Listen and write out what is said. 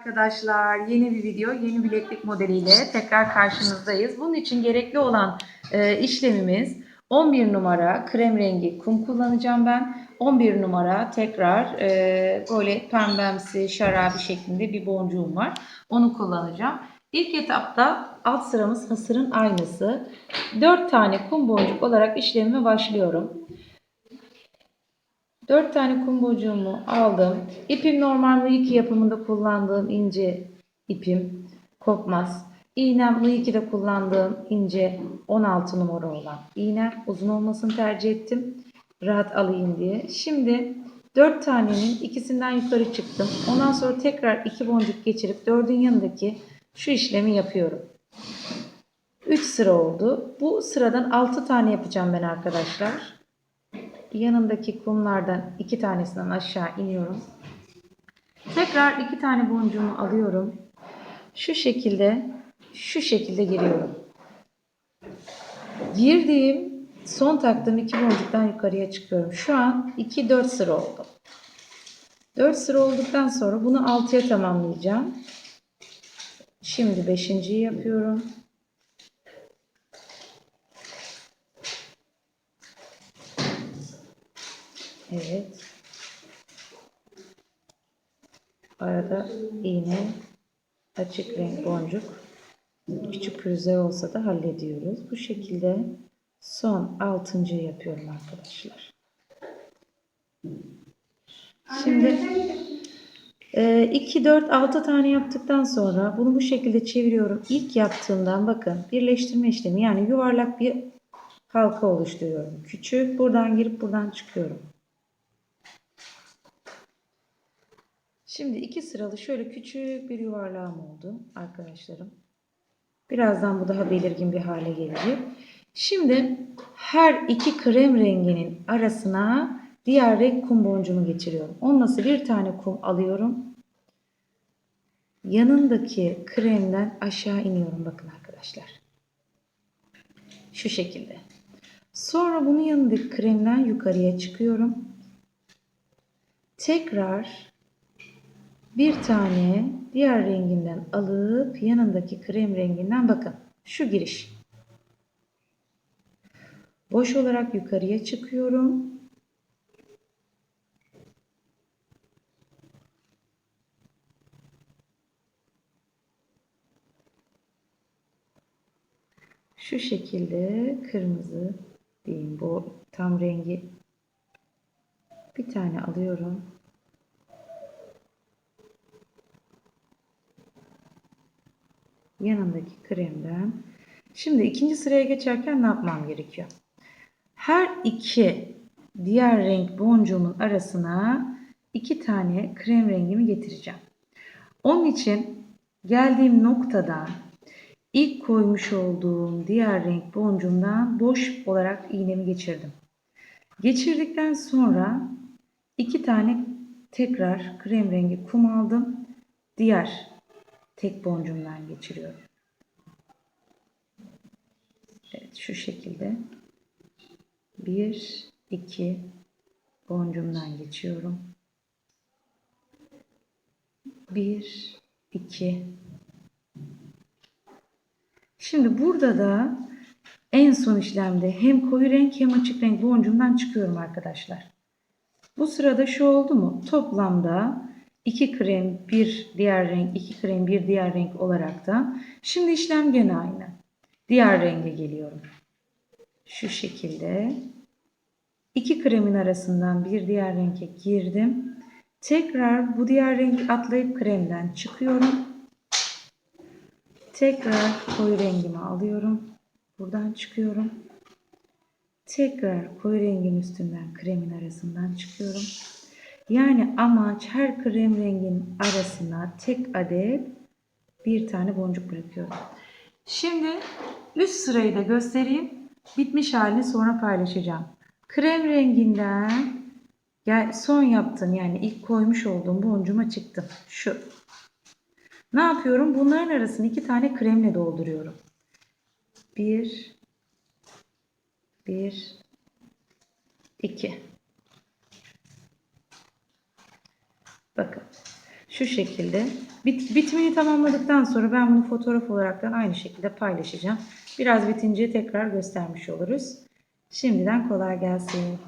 Arkadaşlar yeni bir video, yeni bileklik modeliyle tekrar karşınızdayız. Bunun için gerekli olan e, işlemimiz 11 numara krem rengi kum kullanacağım ben. 11 numara tekrar e, böyle pembemsi şarabi şeklinde bir boncuğum var. Onu kullanacağım. İlk etapta alt sıramız hasırın aynısı. 4 tane kum boncuk olarak işlemime başlıyorum. 4 tane kum boncuğumu aldım. İpim normal Mıyıki yapımında kullandığım ince ipim. Kopmaz. İğnem Mıyıki'de kullandığım ince 16 numara olan iğnem. Uzun olmasını tercih ettim. Rahat alayım diye. Şimdi 4 tanenin ikisinden yukarı çıktım. Ondan sonra tekrar 2 boncuk geçirip 4'ün yanındaki şu işlemi yapıyorum. 3 sıra oldu. Bu sıradan 6 tane yapacağım ben arkadaşlar yanındaki kumlardan iki tanesinden aşağı iniyorum. Tekrar iki tane boncuğumu alıyorum. Şu şekilde şu şekilde giriyorum. Girdiğim son taktığım iki boncuktan yukarıya çıkıyorum. Şu an 2 4 sıra oldu. 4 sıra olduktan sonra bunu 6'ya tamamlayacağım. Şimdi 5.yi yapıyorum. Evet. Arada iğne, açık renk boncuk, küçük pürüzler olsa da hallediyoruz. Bu şekilde son altıncıyı yapıyorum arkadaşlar. Şimdi 2, 4, 6 tane yaptıktan sonra bunu bu şekilde çeviriyorum. İlk yaptığımdan bakın birleştirme işlemi yani yuvarlak bir halka oluşturuyorum. Küçük buradan girip buradan çıkıyorum. Şimdi iki sıralı şöyle küçük bir yuvarlağım oldu arkadaşlarım. Birazdan bu daha belirgin bir hale gelecek. Şimdi her iki krem renginin arasına diğer renk kum boncuğumu geçiriyorum. Onunla bir tane kum alıyorum. Yanındaki kremden aşağı iniyorum bakın arkadaşlar. Şu şekilde. Sonra bunun yanındaki kremden yukarıya çıkıyorum. Tekrar bir tane diğer renginden alıp yanındaki krem renginden bakın. Şu giriş. Boş olarak yukarıya çıkıyorum. Şu şekilde kırmızı diyeyim bu tam rengi bir tane alıyorum. Yanındaki kremden. Şimdi ikinci sıraya geçerken ne yapmam gerekiyor? Her iki diğer renk boncuğumun arasına iki tane krem rengimi getireceğim. Onun için geldiğim noktadan ilk koymuş olduğum diğer renk boncuğumdan boş olarak iğnemi geçirdim. Geçirdikten sonra iki tane tekrar krem rengi kum aldım. Diğer tek boncuğumdan geçiriyorum. Evet şu şekilde bir iki boncuğumdan geçiyorum. Bir iki Şimdi burada da en son işlemde hem koyu renk hem açık renk boncuğumdan çıkıyorum arkadaşlar. Bu sırada şu oldu mu? Toplamda 2 krem, bir diğer renk, 2 krem, bir diğer renk olarak da. Şimdi işlem gene aynı. Diğer renge geliyorum. Şu şekilde. 2 kremin arasından bir diğer renge girdim. Tekrar bu diğer rengi atlayıp kremden çıkıyorum. Tekrar koyu rengimi alıyorum. Buradan çıkıyorum. Tekrar koyu rengin üstünden kremin arasından çıkıyorum. Yani amaç her krem rengin arasına tek adet bir tane boncuk bırakıyorum. Şimdi üst sırayı da göstereyim. Bitmiş halini sonra paylaşacağım. Krem renginden gel son yaptım yani ilk koymuş olduğum boncuğuma çıktım. Şu. Ne yapıyorum? Bunların arasını iki tane kremle dolduruyorum. Bir, bir, iki. Bakın. Şu şekilde. Bit, bitimini tamamladıktan sonra ben bunu fotoğraf olaraktan aynı şekilde paylaşacağım. Biraz bitince tekrar göstermiş oluruz. Şimdiden kolay gelsin.